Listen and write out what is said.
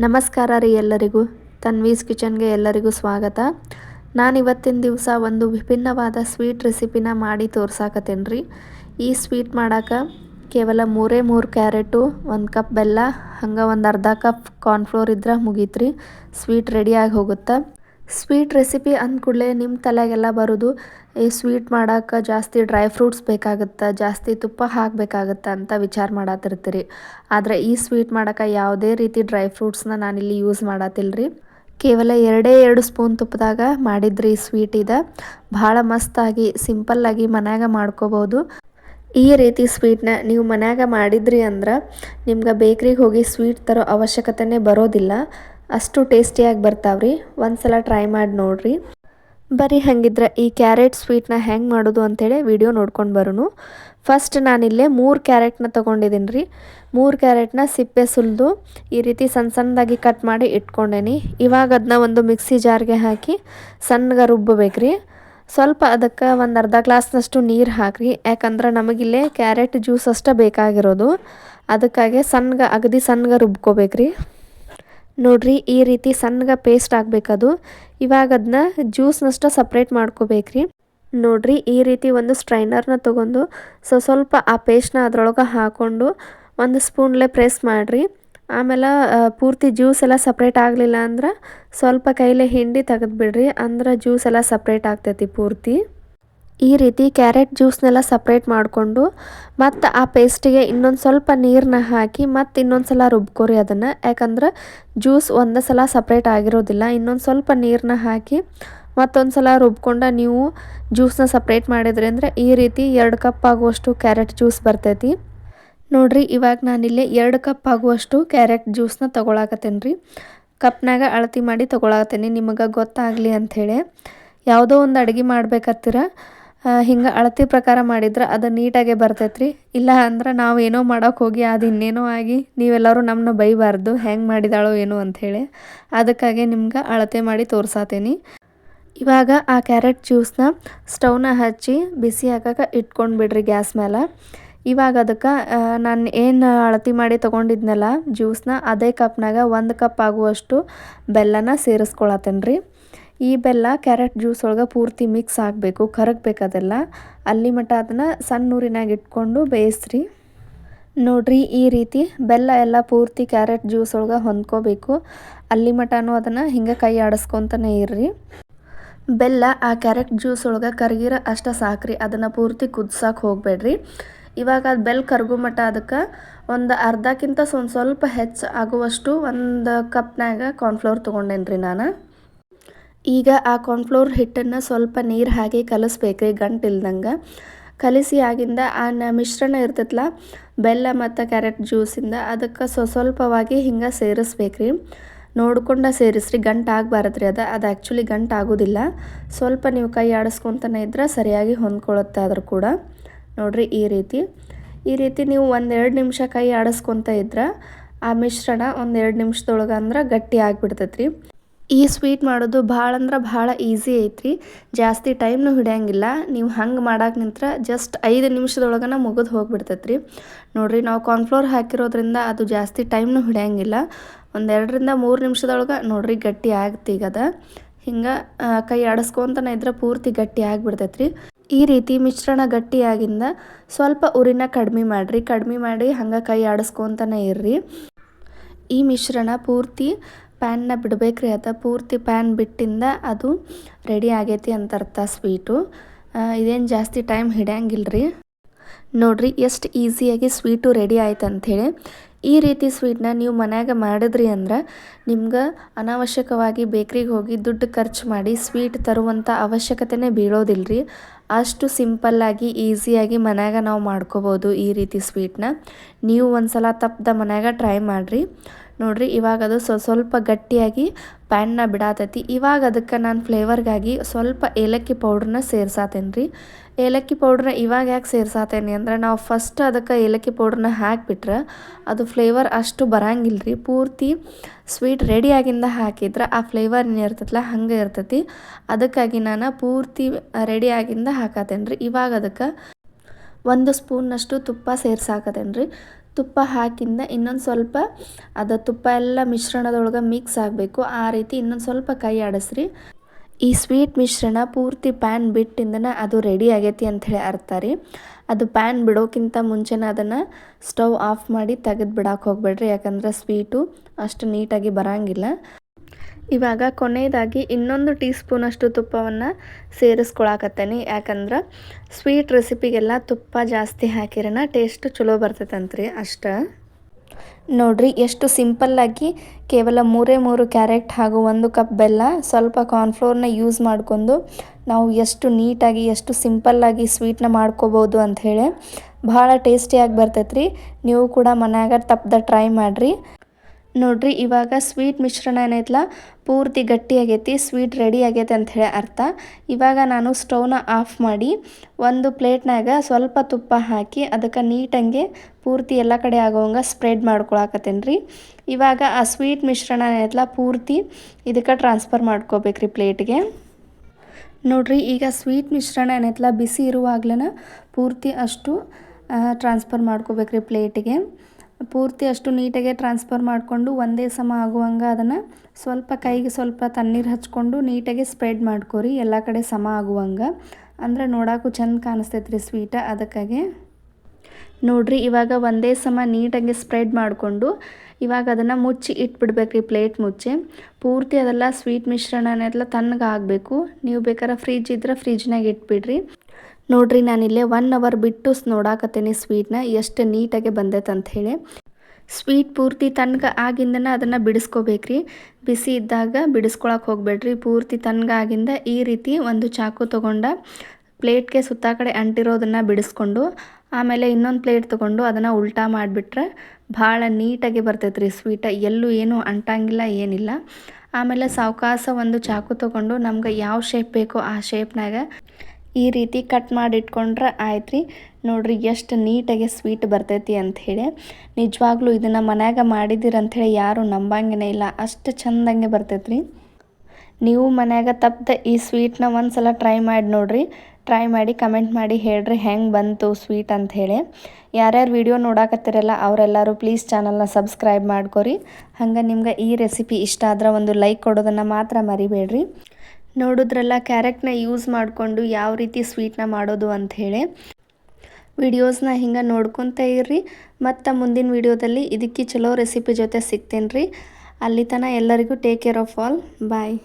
ನಮಸ್ಕಾರ ರೀ ಎಲ್ಲರಿಗೂ. ತನ್ವೀಸ್ ಕಿಚನ್ಗೆ ಎಲ್ಲರಿಗೂ ಸ್ವಾಗತ. ನಾನು ಇವತ್ತಿನ ದಿವಸ ಒಂದು ವಿಭಿನ್ನವಾದ ಸ್ವೀಟ್ ರೆಸಿಪಿನ ಮಾಡಿ ತೋರ್ಸಾಕತ್ತೇನೆ ರೀ. ಈ ಸ್ವೀಟ್ ಮಾಡೋಕೆ ಕೇವಲ ಮೂರೇ ಮೂರು ಕ್ಯಾರೆಟು, ಒಂದು ಕಪ್ ಬೆಲ್ಲ, ಹಂಗೆ ಒಂದು ಅರ್ಧ ಕಪ್ ಕಾರ್ನ್ಫ್ಲೋರ್ ಇದ್ರೆ ಮುಗೀತು ರೀ ಸ್ವೀಟ್ ರೆಡಿಯಾಗಿ ಹೋಗುತ್ತೆ. ಸ್ವೀಟ್ ರೆಸಿಪಿ ಅಂದ ಕೂಡಲೇ ನಿಮ್ಮ ತಲೆಗೆಲ್ಲ ಬರೋದು ಈ ಸ್ವೀಟ್ ಮಾಡೋಕೆ ಜಾಸ್ತಿ ಡ್ರೈ ಫ್ರೂಟ್ಸ್ ಬೇಕಾಗುತ್ತೆ, ಜಾಸ್ತಿ ತುಪ್ಪ ಹಾಕಬೇಕಾಗತ್ತೆ ಅಂತ ವಿಚಾರ ಮಾಡತ್ತಿರ್ತೀರಿ ಆದರೆ ಈ ಸ್ವೀಟ್ ಮಾಡೋಕೆ ಯಾವುದೇ ರೀತಿ ಡ್ರೈ ಫ್ರೂಟ್ಸ್ನ ನಾನಿಲ್ಲಿ ಯೂಸ್ ಮಾಡತ್ತಿಲ್ಲ ರೀ ಕೇವಲ ಎರಡೇ ಎರಡು ಸ್ಪೂನ್ ತುಪ್ಪದಾಗ ಮಾಡಿದ್ರಿ ಸ್ವೀಟ್ ಇದೆ. ಭಾಳ ಮಸ್ತಾಗಿ ಸಿಂಪಲ್ಲಾಗಿ ಮನ್ಯಾಗ ಮಾಡ್ಕೋಬೋದು. ಈ ರೀತಿ ಸ್ವೀಟ್ನ ನೀವು ಮನ್ಯಾಗ ಮಾಡಿದ್ರಿ ಅಂದ್ರೆ ನಿಮ್ಗೆ ಬೇಕ್ರಿಗೆ ಹೋಗಿ ಸ್ವೀಟ್ ತರೋ ಅವಶ್ಯಕತೆನೇ ಬರೋದಿಲ್ಲ. ಅಷ್ಟು ಟೇಸ್ಟಿಯಾಗಿ ಬರ್ತಾವ್ರಿ. ಒಂದ್ಸಲ ಟ್ರೈ ಮಾಡಿ ನೋಡ್ರಿ. ಬರೀ ಹಂಗಿದ್ರೆ ಈ ಕ್ಯಾರೆಟ್ ಸ್ವೀಟ್ನ ಹೆಂಗೆ ಮಾಡೋದು ಅಂಥೇಳಿ ವಿಡಿಯೋ ನೋಡ್ಕೊಂಡು ಬರೋನು. ಫಸ್ಟ್ ನಾನಿಲ್ಲೇ ಮೂರು ಕ್ಯಾರೆಟ್ನ ತೊಗೊಂಡಿದ್ದೀನಿ ರೀ ಮೂರು ಕ್ಯಾರೆಟ್ನ ಸಿಪ್ಪೆ ಸುಲಿದು ಈ ರೀತಿ ಸಣ್ಣ ಸಣ್ಣದಾಗಿ ಕಟ್ ಮಾಡಿ ಇಟ್ಕೊಂಡೇನಿ. ಇವಾಗ ಅದನ್ನ ಒಂದು ಮಿಕ್ಸಿ ಜಾರ್ಗೆ ಹಾಕಿ ಸಣ್ಣಗೆ ರುಬ್ಬಬೇಕ್ರಿ. ಸ್ವಲ್ಪ ಅದಕ್ಕೆ ಒಂದು ಅರ್ಧ ಗ್ಲಾಸ್ನಷ್ಟು ನೀರು ಹಾಕ್ರಿ. ಯಾಕಂದ್ರೆ ನಮಗಿಲ್ಲೇ ಕ್ಯಾರೆಟ್ ಜ್ಯೂಸ್ ಅಷ್ಟೇ ಬೇಕಾಗಿರೋದು. ಅದಕ್ಕಾಗಿ ಸಣ್ಣಗೆ, ಅಗದಿ ಸಣ್ಣಗೆ ರುಬ್ಕೋಬೇಕ್ರಿ. ನೋಡ್ರಿ, ಈ ರೀತಿ ಸಣ್ಣಗೆ ಪೇಸ್ಟ್ ಆಗಬೇಕದು. ಇವಾಗ ಅದನ್ನ ಜ್ಯೂಸ್ನಷ್ಟು ಸಪ್ರೇಟ್ ಮಾಡ್ಕೋಬೇಕ್ರಿ. ನೋಡ್ರಿ, ಈ ರೀತಿ ಒಂದು ಸ್ಟ್ರೈನರ್ನ ತೊಗೊಂಡು ಸೊ, ಸ್ವಲ್ಪ ಆ ಪೇಸ್ಟ್ನ ಅದ್ರೊಳಗೆ ಹಾಕ್ಕೊಂಡು ಒಂದು ಸ್ಪೂನ್ಲೆ ಪ್ರೆಸ್ ಮಾಡಿರಿ. ಆಮೇಲೆ ಪೂರ್ತಿ ಜ್ಯೂಸ್ ಎಲ್ಲ ಸಪ್ರೇಟ್ ಆಗಲಿಲ್ಲ ಅಂದ್ರೆ ಸ್ವಲ್ಪ ಕೈಲೇ ಹಿಂಡಿ ತೆಗೆದ್ಬಿಡ್ರಿ. ಅಂದ್ರೆ ಜ್ಯೂಸ್ ಎಲ್ಲ ಸಪ್ರೇಟ್ ಆಗ್ತೈತಿ ಪೂರ್ತಿ. ಈ ರೀತಿ ಕ್ಯಾರೆಟ್ ಜ್ಯೂಸ್ನೆಲ್ಲ ಸಪ್ರೇಟ್ ಮಾಡಿಕೊಂಡು ಮತ್ತು ಆ ಪೇಸ್ಟಿಗೆ ಇನ್ನೊಂದು ಸ್ವಲ್ಪ ನೀರನ್ನ ಹಾಕಿ ಮತ್ತು ಇನ್ನೊಂದು ಸಲ ರುಬ್ಕೋರಿ ಅದನ್ನು. ಯಾಕಂದ್ರೆ ಜ್ಯೂಸ್ ಒಂದೇ ಸಲ ಸಪ್ರೇಟ್ ಆಗಿರೋದಿಲ್ಲ. ಇನ್ನೊಂದು ಸ್ವಲ್ಪ ನೀರನ್ನ ಹಾಕಿ ಮತ್ತೊಂದು ಸಲ ರುಬ್ಕೊಂಡು ನೀವು ಜ್ಯೂಸನ್ನ ಸಪ್ರೇಟ್ ಮಾಡಿದ್ರಿ ಅಂದರೆ ಈ ರೀತಿ ಎರಡು ಕಪ್ ಆಗುವಷ್ಟು ಕ್ಯಾರೆಟ್ ಜ್ಯೂಸ್ ಬರ್ತೈತಿ. ನೋಡ್ರಿ, ಇವಾಗ ನಾನಿಲ್ಲಿ ಎರಡು ಕಪ್ ಆಗುವಷ್ಟು ಕ್ಯಾರೆಟ್ ಜ್ಯೂಸನ್ನ ತೊಗೊಳಕತ್ತೇನೆ ರೀ. ಕಪ್ನಾಗ ಅಳತಿ ಮಾಡಿ ತೊಗೊಳಕತ್ತೇನೆ. ನಿಮಗೆ ಗೊತ್ತಾಗಲಿ ಅಂಥೇಳಿ ಯಾವುದೋ ಒಂದು ಅಡುಗೆ ಮಾಡ್ಬೇಕತ್ತೀರ? ಹಿಂಗೆ ಅಳತೆ ಪ್ರಕಾರ ಮಾಡಿದ್ರೆ ಅದು ನೀಟಾಗೆ ಬರ್ತೈತ್ರಿ. ಇಲ್ಲ ಅಂದ್ರೆ ನಾವು ಏನೋ ಮಾಡೋಕೆ ಹೋಗಿ ಅದು ಇನ್ನೇನೋ ಆಗಿ ನೀವೆಲ್ಲರೂ ನಮ್ಮನ್ನ ಬೈಬಾರ್ದು, ಹೆಂಗೆ ಮಾಡಿದಾಳೋ ಏನೋ ಅಂಥೇಳಿ ಅದಕ್ಕಾಗಿ ನಿಮ್ಗೆ ಅಳತೆ ಮಾಡಿ ತೋರ್ಸಾತೇನಿ. ಇವಾಗ ಆ ಕ್ಯಾರೆಟ್ ಜ್ಯೂಸ್ನ ಸ್ಟವ್ನ ಹಚ್ಚಿ ಬಿಸಿ ಹಾಕಕ್ಕೆ ಇಟ್ಕೊಂಡು ಬಿಡ್ರಿ ಗ್ಯಾಸ್ ಮೇಲೆ ಇವಾಗ ಅದಕ್ಕೆ ನಾನು ಏನು ಅಳತಿ ಮಾಡಿ ತೊಗೊಂಡಿದ್ನಲ್ಲ ಜ್ಯೂಸ್ನ, ಅದೇ ಕಪ್ನಾಗ ಒಂದು ಕಪ್ ಆಗುವಷ್ಟು ಬೆಲ್ಲನ ಸೇರಿಸ್ಕೊಳತ್ತೇನೆ ರೀ ಈ ಬೆಲ್ಲ ಕ್ಯಾರೆಟ್ ಜ್ಯೂಸ್ ಒಳಗೆ ಪೂರ್ತಿ ಮಿಕ್ಸ್ ಆಗಬೇಕು, ಕರಗಬೇಕು ಅದೆಲ್ಲ. ಅಲ್ಲಿ ಮಟ್ಟ ಅದನ್ನು ಸಣ್ಣ ಊರಿನಾಗ ಇಟ್ಕೊಂಡು ಬೇಯಿಸ್ರಿ. ನೋಡ್ರಿ ಈ ರೀತಿ ಬೆಲ್ಲ ಎಲ್ಲ ಪೂರ್ತಿ ಕ್ಯಾರೆಟ್ ಜ್ಯೂಸ್ ಒಳಗೆ ಹೊಂದ್ಕೋಬೇಕು. ಅಲ್ಲಿ ಮಟನೂ ಅದನ್ನು ಹಿಂಗೆ ಕೈ ಆಡಿಸ್ಕೊತಾನೆ ಇರ್ರಿ. ಬೆಲ್ಲ ಆ ಕ್ಯಾರೆಟ್ ಜ್ಯೂಸ್ ಒಳಗೆ ಕರಗಿರ ಅಷ್ಟ ಸಾಕ್ರಿ, ಅದನ್ನು ಪೂರ್ತಿ ಕುದ್ಸಕ್ಕೆ ಹೋಗಬೇಡ್ರಿ. ಇವಾಗ ಅದು ಬೆಲ್ಲ ಕರಗು ಮಟ್ಟ ಅದಕ್ಕೆ ಒಂದು ಅರ್ಧಕ್ಕಿಂತ ಒಂದು ಸ್ವಲ್ಪ ಹೆಚ್ಚು ಆಗುವಷ್ಟು ಒಂದು ಕಪ್ನಾಗ ಕಾರ್ನ್ಫ್ಲೋರ್ ತೊಗೊಂಡೇನ್ರಿ ನಾನು. ಈಗ ಆ ಕಾರ್ನ್ಫ್ಲೋರ್ ಹಿಟ್ಟನ್ನು ಸ್ವಲ್ಪ ನೀರು ಹಾಕಿ ಕಲಿಸ್ಬೇಕ್ರಿ, ಗಂಟು ಇಲ್ದಂಗೆ. ಕಲಿಸಿ ಆಗಿಂದ ಆ ನ ಮಿಶ್ರಣ ಇರ್ತೈತಲ್ಲ ಬೆಲ್ಲ ಮತ್ತು ಕ್ಯಾರೆಟ್ ಜ್ಯೂಸಿಂದ ಅದಕ್ಕೆ ಸ್ವ ಸ್ವಲ್ಪವಾಗಿ ಹಿಂಗೆ ಸೇರಿಸ್ಬೇಕ್ರಿ. ನೋಡ್ಕೊಂಡು ಸೇರಿಸ್ರಿ, ಗಂಟು ರೀ ಅದು. ಅದು ಆ್ಯಕ್ಚುಲಿ ಗಂಟು ಆಗೋದಿಲ್ಲ. ಸ್ವಲ್ಪ ನೀವು ಕೈ ಆಡಿಸ್ಕೊತಾನೆ ಇದ್ರೆ ಸರಿಯಾಗಿ ಹೊಂದ್ಕೊಳ್ಳುತ್ತೆ ಅದ್ರ ಕೂಡ. ನೋಡಿರಿ ಈ ರೀತಿ. ಈ ರೀತಿ ನೀವು ಒಂದೆರಡು ನಿಮಿಷ ಕೈ ಆಡಿಸ್ಕೊತ ಇದ್ರೆ, ಆ ಮಿಶ್ರಣ ಒಂದೆರಡು ನಿಮಿಷದೊಳಗೆ ಅಂದ್ರೆ ಗಟ್ಟಿ ಆಗಿಬಿಡ್ತೈತ್ರಿ. ಈ ಸ್ವೀಟ್ ಮಾಡೋದು ಭಾಳ ಅಂದ್ರೆ ಭಾಳ ಈಸಿ ಐತ್ರಿ. ಜಾಸ್ತಿ ಟೈಮ್ನು ಹಿಡಿಯಂಗಿಲ್ಲ. ನೀವು ಹಂಗೆ ಮಾಡಕ್ಕೆ ನಿಂತ್ರೆ ಜಸ್ಟ್ ಐದು ನಿಮಿಷದೊಳಗನ ಮುಗಿದು ಹೋಗ್ಬಿಡ್ತೈತ್ರಿ. ನೋಡಿರಿ ನಾವು ಕಾರ್ನ್ಫ್ಲೋರ್ ಹಾಕಿರೋದ್ರಿಂದ ಅದು ಜಾಸ್ತಿ ಟೈಮ್ನು ಹಿಡಿಯಂಗಿಲ್ಲ. ಒಂದೆರಡರಿಂದ ಮೂರು ನಿಮಿಷದೊಳಗೆ ನೋಡಿರಿ ಗಟ್ಟಿ ಆಗ್ತೀಗದ ಹಿಂಗೆ ಕೈ ಆಡಿಸ್ಕೊತನ ಇದ್ರೆ ಪೂರ್ತಿ ಗಟ್ಟಿ ಆಗಿಬಿಡ್ತೈತ್ರಿ. ಈ ರೀತಿ ಮಿಶ್ರಣ ಗಟ್ಟಿಯಾಗಿಂದ ಸ್ವಲ್ಪ ಉರಿನ ಕಡಿಮೆ ಮಾಡಿರಿ. ಕಡಿಮೆ ಮಾಡಿ ಹಂಗೆ ಕೈ ಆಡಿಸ್ಕೊತನೇ ಇರ್ರಿ. ಈ ಮಿಶ್ರಣ ಪೂರ್ತಿ ಪ್ಯಾನ್ನ ಬಿಡಬೇಕ್ರಿ, ಅದು ಪೂರ್ತಿ ಪ್ಯಾನ್ ಬಿಟ್ಟಿಂದ ಅದು ರೆಡಿ ಆಗೈತಿ ಅಂತ ಅರ್ಥ ಸ್ವೀಟು ಇದೇನು ಜಾಸ್ತಿ ಟೈಮ್ ಹಿಡಿಯಂಗಿಲ್ಲ ರೀ ನೋಡ್ರಿ, ಎಷ್ಟು ಈಸಿಯಾಗಿ ಸ್ವೀಟು ರೆಡಿ ಆಯ್ತು ಅಂಥೇಳಿ ಈ ರೀತಿ ಸ್ವೀಟ್ನ ನೀವು ಮನ್ಯಾಗ ಮಾಡಿದ್ರಿ ಅಂದ್ರೆ ನಿಮ್ಗೆ ಅನಾವಶ್ಯಕವಾಗಿ ಬೇಕ್ರಿಗೆ ಹೋಗಿ ದುಡ್ಡು ಖರ್ಚು ಮಾಡಿ ಸ್ವೀಟ್ ತರುವಂಥ ಅವಶ್ಯಕತೆನೇ ಬೀಳೋದಿಲ್ಲ ರೀ ಅಷ್ಟು ಸಿಂಪಲ್ಲಾಗಿ, ಈಸಿಯಾಗಿ ಮನ್ಯಾಗ ನಾವು ಮಾಡ್ಕೋಬೋದು ಈ ರೀತಿ ಸ್ವೀಟ್ನ. ನೀವು ಒಂದು ಸಲ ತಪ್ಪದ ಮನ್ಯಾಗ ಟ್ರೈ ಮಾಡಿರಿ. ನೋಡ್ರಿ, ಇವಾಗ ಅದು ಸ್ವ ಸ್ವಲ್ಪ ಗಟ್ಟಿಯಾಗಿ ಪ್ಯಾನ್ನ ಬಿಡಾತೈತಿ. ಇವಾಗ ಅದಕ್ಕೆ ನಾನು ಫ್ಲೇವರ್ಗಾಗಿ ಸ್ವಲ್ಪ ಏಲಕ್ಕಿ ಪೌಡ್ರನ್ನ ಸೇರ್ಸಾತೇನೆ ರೀ ಏಲಕ್ಕಿ ಪೌಡ್ರನ್ನ ಇವಾಗ ಯಾಕೆ ಸೇರ್ಸಾತೇನೆ ಅಂದ್ರೆ, ನಾವು ಫಸ್ಟ್ ಅದಕ್ಕೆ ಏಲಕ್ಕಿ ಪೌಡ್ರನ್ನ ಹಾಕಿಬಿಟ್ರೆ ಅದು ಫ್ಲೇವರ್ ಅಷ್ಟು ಬರಂಗಿಲ್ಲ ರೀ ಪೂರ್ತಿ ಸ್ವೀಟ್ ರೆಡಿಯಾಗಿಂದ ಹಾಕಿದ್ರೆ ಆ ಫ್ಲೇವರ್ ಏನು ಇರ್ತೈತಲ್ಲ ಹಂಗೆ ಇರ್ತೈತಿ. ಅದಕ್ಕಾಗಿ ನಾನು ಪೂರ್ತಿ ರೆಡಿಯಾಗಿಂದ ಹಾಕತ್ತೇನೆ ರೀ ಇವಾಗ ಅದಕ್ಕೆ ಒಂದು ಸ್ಪೂನ್ನಷ್ಟು ತುಪ್ಪ ಸೇರ್ಸಾಕತ್ತೇನೆ ರೀ ತುಪ್ಪ ಹಾಕಿಂದ ಇನ್ನೊಂದು ಸ್ವಲ್ಪ ಅದು ತುಪ್ಪ ಎಲ್ಲ ಮಿಶ್ರಣದೊಳಗೆ ಮಿಕ್ಸ್ ಆಗಬೇಕು. ಆ ರೀತಿ ಇನ್ನೊಂದು ಸ್ವಲ್ಪ ಕೈ ಆಡಿಸ್ರಿ. ಈ ಸ್ವೀಟ್ ಮಿಶ್ರಣ ಪೂರ್ತಿ ಪ್ಯಾನ್ ಬಿಟ್ಟಿಂದನ ಅದು ರೆಡಿ ಆಗೈತಿ ಅಂಥೇಳಿ ಅರ್ಥ ರೀ. ಅದು ಪ್ಯಾನ್ ಬಿಡೋಕ್ಕಿಂತ ಮುಂಚೆನೇ ಅದನ್ನು ಸ್ಟವ್ ಆಫ್ ಮಾಡಿ ತೆಗೆದು ಬಿಡಕ್ಕೆ ಹೋಗ್ಬೇಡ್ರಿ. ಯಾಕಂದ್ರೆ ಸ್ವೀಟು ಅಷ್ಟು ನೀಟಾಗಿ ಬರೋಂಗಿಲ್ಲ. ಇವಾಗ ಕೊನೆಯದಾಗಿ ಇನ್ನೊಂದು ಟೀ ಸ್ಪೂನಷ್ಟು ತುಪ್ಪವನ್ನು ಸೇರಿಸ್ಕೊಳಕತ್ತೇನೆ. ಯಾಕಂದ್ರೆ ಸ್ವೀಟ್ ರೆಸಿಪಿಗೆಲ್ಲ ತುಪ್ಪ ಜಾಸ್ತಿ ಹಾಕಿರೋಣ ಟೇಸ್ಟ್ ಚಲೋ ಬರ್ತೈತಂತ್ರಿ ಅಷ್ಟೇ. ನೋಡ್ರಿ, ಎಷ್ಟು ಸಿಂಪಲ್ಲಾಗಿ ಕೇವಲ ಮೂರೇ ಮೂರು ಕ್ಯಾರೆಟ್ ಹಾಗೂ ಒಂದು ಕಪ್ ಬೆಲ್ಲ ಸ್ವಲ್ಪ ಕಾರ್ನ್ಫ್ಲೋರ್ನ ಯೂಸ್ ಮಾಡ್ಕೊಂಡು ನಾವು ಎಷ್ಟು ನೀಟಾಗಿ, ಎಷ್ಟು ಸಿಂಪಲ್ಲಾಗಿ ಸ್ವೀಟ್ನ ಮಾಡ್ಕೋಬೋದು ಅಂಥೇಳಿ ಭಾಳ ಟೇಸ್ಟಿಯಾಗಿ ಬರ್ತೈತ್ರಿ. ನೀವು ಕೂಡ ಮನ್ಯಾಗ ತಪ್ಪದ ಟ್ರೈ ಮಾಡಿರಿ. ನೋಡ್ರಿ, ಇವಾಗ ಸ್ವೀಟ್ ಮಿಶ್ರಣ ಏನೈತಲ್ಲ ಪೂರ್ತಿ ಗಟ್ಟಿ ಆಗೈತಿ ಸ್ವೀಟ್ ರೆಡಿ ಆಗೈತೆ ಹೇಳಿ ಅರ್ಥ. ಇವಾಗ ನಾನು ಸ್ಟವ್ನ ಆಫ್ ಮಾಡಿ, ಒಂದು ಪ್ಲೇಟ್ನಾಗ ಸ್ವಲ್ಪ ತುಪ್ಪ ಹಾಕಿ, ಅದಕ್ಕೆ ನೀಟಂಗೆ ಪೂರ್ತಿ ಎಲ್ಲ ಕಡೆ ಆಗೋವಂಗೆ ಸ್ಪ್ರೆಡ್ ಮಾಡ್ಕೊಳಕತ್ತೇನೆ ರೀ ಇವಾಗ ಆ ಸ್ವೀಟ್ ಮಿಶ್ರಣ ಏನೈತಲ್ಲ ಪೂರ್ತಿ ಇದಕ್ಕೆ ಟ್ರಾನ್ಸ್ಫರ್ ಮಾಡ್ಕೋಬೇಕ್ರಿ ಪ್ಲೇಟ್ಗೆ ನೋಡ್ರಿ, ಈಗ ಸ್ವೀಟ್ ಮಿಶ್ರಣ ಏನೈತಲ್ಲ ಬಿಸಿ ಇರುವಾಗ್ಲೇ ಪೂರ್ತಿ ಅಷ್ಟು ಟ್ರಾನ್ಸ್ಫರ್ ಮಾಡ್ಕೋಬೇಕ್ರಿ ಪ್ಲೇಟಿಗೆ ಪೂರ್ತಿ ಅಷ್ಟು ನೀಟಾಗೆ ಟ್ರಾನ್ಸ್ಫರ್ ಮಾಡಿಕೊಂಡು ಒಂದೇ ಸಮ ಆಗುವಂಗೆ ಅದನ್ನು ಸ್ವಲ್ಪ ಕೈಗೆ ಸ್ವಲ್ಪ ತಣ್ಣೀರು ಹಚ್ಕೊಂಡು ನೀಟಾಗಿ ಸ್ಪ್ರೆಡ್ ಮಾಡ್ಕೋರಿ, ಎಲ್ಲ ಕಡೆ ಸಮ ಆಗುವಂಗೆ. ಅಂದ್ರೆ ನೋಡೋಕ್ಕೂ ಚೆಂದ ಕಾಣಿಸ್ತೈತೆ ರೀ ಸ್ವೀಟ ಅದಕ್ಕಾಗಿ. ನೋಡ್ರಿ, ಇವಾಗ ಒಂದೇ ಸಮ ನೀಟಾಗಿ ಸ್ಪ್ರೆಡ್ ಮಾಡಿಕೊಂಡು ಇವಾಗ ಅದನ್ನು ಮುಚ್ಚಿ ಇಟ್ಬಿಡ್ಬೇಕು ರೀ ಪ್ಲೇಟ್ ಮುಚ್ಚಿ. ಪೂರ್ತಿ ಅದೆಲ್ಲ ಸ್ವೀಟ್ ಮಿಶ್ರಣನೆಲ್ಲ ತಣ್ಣಗಾಗಬೇಕು. ನೀವು ಬೇಕಾದ್ರೆ ಫ್ರಿಜ್ ಇದ್ರೆ ಫ್ರಿಜ್ನಾಗ ಇಟ್ಬಿಡ್ರಿ. ನೋಡ್ರಿ ಇಲ್ಲೇ ಒನ್ ಅವರ್ ಬಿಟ್ಟು ನೋಡಾಕತ್ತೇನೆ ಸ್ವೀಟ್ನ ಎಷ್ಟು ನೀಟಾಗಿ ಬಂದೈತೆ ಅಂಥೇಳಿ ಸ್ವೀಟ್ ಪೂರ್ತಿ ತನ್ಗೆ ಆಗಿಂದನ ಅದನ್ನು ಬಿಡಿಸ್ಕೋಬೇಕ್ರಿ. ಬಿಸಿ ಇದ್ದಾಗ ಬಿಡಿಸ್ಕೊಳಕ್ಕೆ ಹೋಗ್ಬೇಡ್ರಿ. ಪೂರ್ತಿ ತನಗ ಆಗಿಂದ ಈ ರೀತಿ ಒಂದು ಚಾಕು ತೊಗೊಂಡ ಪ್ಲೇಟ್ಗೆ ಸುತ್ತ ಕಡೆ ಅಂಟಿರೋದನ್ನು ಬಿಡಿಸ್ಕೊಂಡು, ಆಮೇಲೆ ಇನ್ನೊಂದು ಪ್ಲೇಟ್ ತೊಗೊಂಡು ಅದನ್ನು ಉಲ್ಟಾ ಮಾಡಿಬಿಟ್ರೆ ಭಾಳ ನೀಟಾಗಿ ಬರ್ತೈತೆ ರೀ ಸ್ವೀಟ ಎಲ್ಲೂ ಏನೂ ಅಂಟಂಗಿಲ್ಲ, ಏನಿಲ್ಲ. ಆಮೇಲೆ ಸಾವಕಾಸ ಒಂದು ಚಾಕು ತೊಗೊಂಡು ನಮ್ಗೆ ಯಾವ ಶೇಪ್ ಬೇಕೋ ಆ ಶೇಪ್ನಾಗ ಈ ರೀತಿ ಕಟ್ ಮಾಡಿ ಇಟ್ಕೊಂಡ್ರೆ ಆಯ್ತು ರೀ ನೋಡ್ರಿ ಎಷ್ಟು ನೀಟಾಗಿ ಸ್ವೀಟ್ ಬರ್ತೈತಿ ಅಂಥೇಳಿ ನಿಜವಾಗ್ಲೂ ಇದನ್ನು ಮನ್ಯಾಗ ಮಾಡಿದ್ದೀರಂಥೇಳಿ ಯಾರು ನಂಬಂಗೇ ಇಲ್ಲ. ಅಷ್ಟು ಚಂದಂಗೆ ಬರ್ತೈತೆ ರೀ ನೀವು ಮನ್ಯಾಗ ತಪ್ಪದೆ ಈ ಸ್ವೀಟ್ನ ಒಂದು ಸಲ ಟ್ರೈ ಮಾಡಿ ನೋಡಿರಿ. ಟ್ರೈ ಮಾಡಿ ಕಮೆಂಟ್ ಮಾಡಿ ಹೇಳ್ರಿ ಹೆಂಗೆ ಬಂತು ಸ್ವೀಟ್ ಅಂಥೇಳಿ ಯಾರ್ಯಾರು ವಿಡಿಯೋ ನೋಡಾಕತ್ತಿರಲ್ಲ ಅವರೆಲ್ಲರೂ ಪ್ಲೀಸ್ ಚಾನಲ್ನ ಸಬ್ಸ್ಕ್ರೈಬ್ ಮಾಡ್ಕೊರಿ. ಹಂಗೆ ನಿಮ್ಗೆ ಈ ರೆಸಿಪಿ ಇಷ್ಟ ಆದ್ರೆ ಒಂದು ಲೈಕ್ ಕೊಡೋದನ್ನು ಮಾತ್ರ ಮರಿಬೇಡ್ರಿ. ನೋಡಿದ್ರಲ್ಲ ಕ್ಯಾರೆಟ್ನ ಯೂಸ್ ಮಾಡಿಕೊಂಡು ಯಾವ ರೀತಿ ಸ್ವೀಟ್ನ ಮಾಡೋದು ಅಂಥೇಳಿ ವಿಡಿಯೋಸ್ನ ಹಿಂಗೆ ನೋಡ್ಕೊತ ಇರ್ರಿ. ಮತ್ತು ಮುಂದಿನ ವಿಡಿಯೋದಲ್ಲಿ ಇದಕ್ಕೆ ಚಲೋ ರೆಸಿಪಿ ಜೊತೆ ಸಿಗ್ತೇನೆ ರೀ ಅಲ್ಲಿ ತನಕ ಎಲ್ಲರಿಗೂ take care of all bye